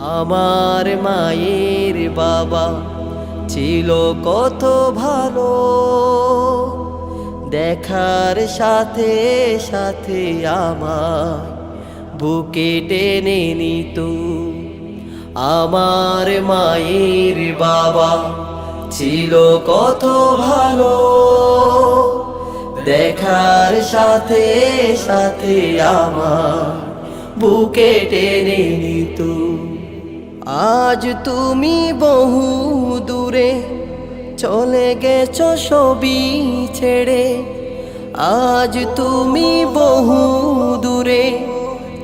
আমার মায়ের বাবা ছিল কত ভালো। দেখার সাথে সাথে আমার বুকে টেনে নিত। আমার মায়ের বাবা ছিল কত ভালো। দেখার সাথে সাথে আমার বুকে টেনে নিত। আজ তুমি বহু দূরে চলে গেছ সবই ছেড়ে। আজ তুমি বহু দূরে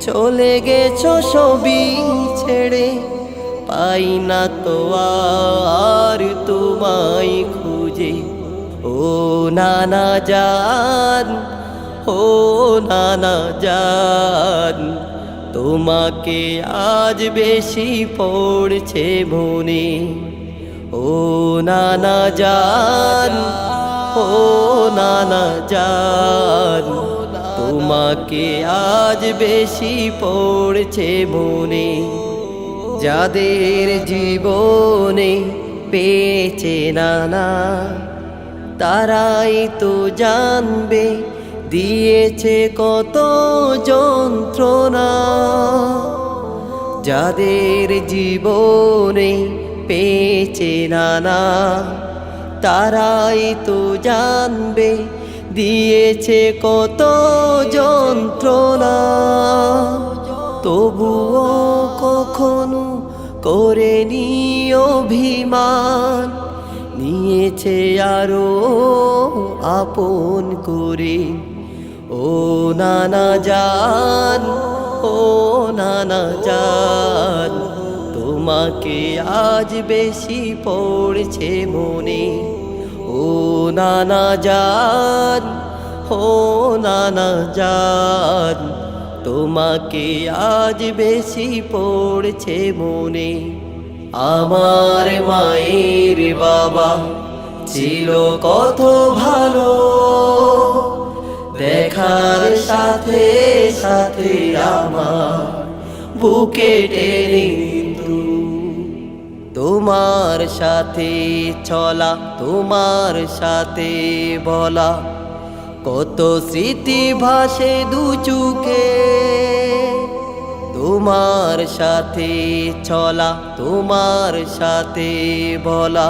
চলে গেছ সবই ছেড়ে। পাই না তো আর তোমায় খুঁজে। ও নানা জান, ও নানা জান তোমাকে আজ বেশি পড়ছে মনে। ও নানা জান, ও নানা জান, তোমাকে আজ বেশি পড়ছে মনে। যাদের জীবনে পেয়েছে নানা, তারাই তো জানবে দিয়েছে কত যন্ত্রণা। যাদের জীবনে পেয়েছে নানা, তারাই তো জানবে দিয়েছে কত যন্ত্রণা। তবুও কখনো করেনি অভিমান, নিয়েছে আরও আপন করে ও নানা জান, ও নানা জান, তোমাকে আজ বেশি পড়ছে মনে। ও নানা জান, ও নানা জান, তোমাকে আজ বেশি পড়ছে মনে। আমার মায়ের বাবা ছিল কত ভালো। দেখার সাথে সাথে আমার বুকে টেনে তোমার সাথে চলা, তোমার সাথে বলা, কত স্মৃতি ভাসে দু চুকে তোমার সাথে চলা, তোমার সাথে বলা,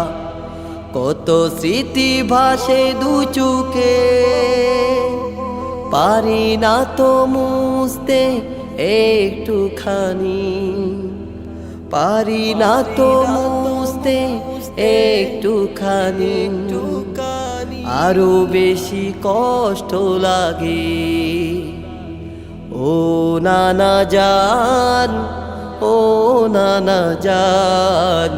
কত স্মৃতি ভাসে দু চুকে পারি না তো মুছতে একটুখানি। পারি না তো মুছতে একটুখানি। আরও বেশি কষ্ট লাগে। ও নানা জান ও নানা জান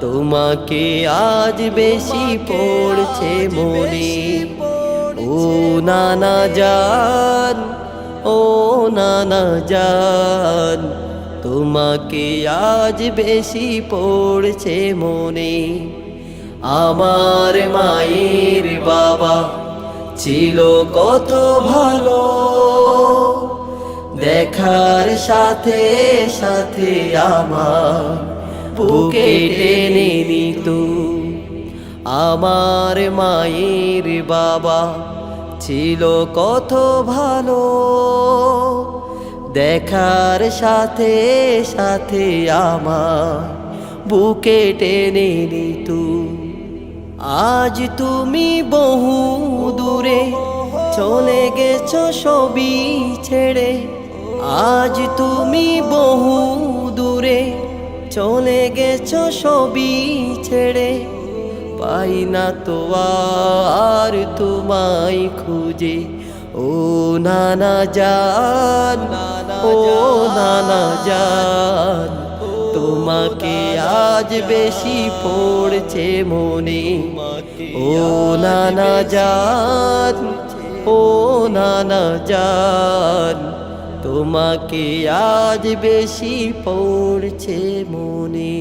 তোমাকে আজ বেশি পড়ছে মনে। ও নানা যান ও নানা জান, তোমাকে আজ বেশি পড়ছে মনে। আমার মায়ের বাবা ছিল কত ভালো। দেখার সাথে সাথে আমার বুকে টেনে নিত। আমার মায়ের বাবা ছিল কত ভালো। দেখার সাথে সাথে আমার বুকে টেনে নিত। আজ তুমি বহু দূরে চলে গেছ সবই ছেড়ে। আজ তুমি বহু দূরে চলে গেছ সবই ছেড়ে। পাই না তো আর তোমায় খুঁজে। ও নানা জান, ও নানা জান, তোমাকে আজ বেশি পড়ছে মনে। ও নানা জান, ও নানা জান, তোমাকে আজ বেশি পড়ছে মনে।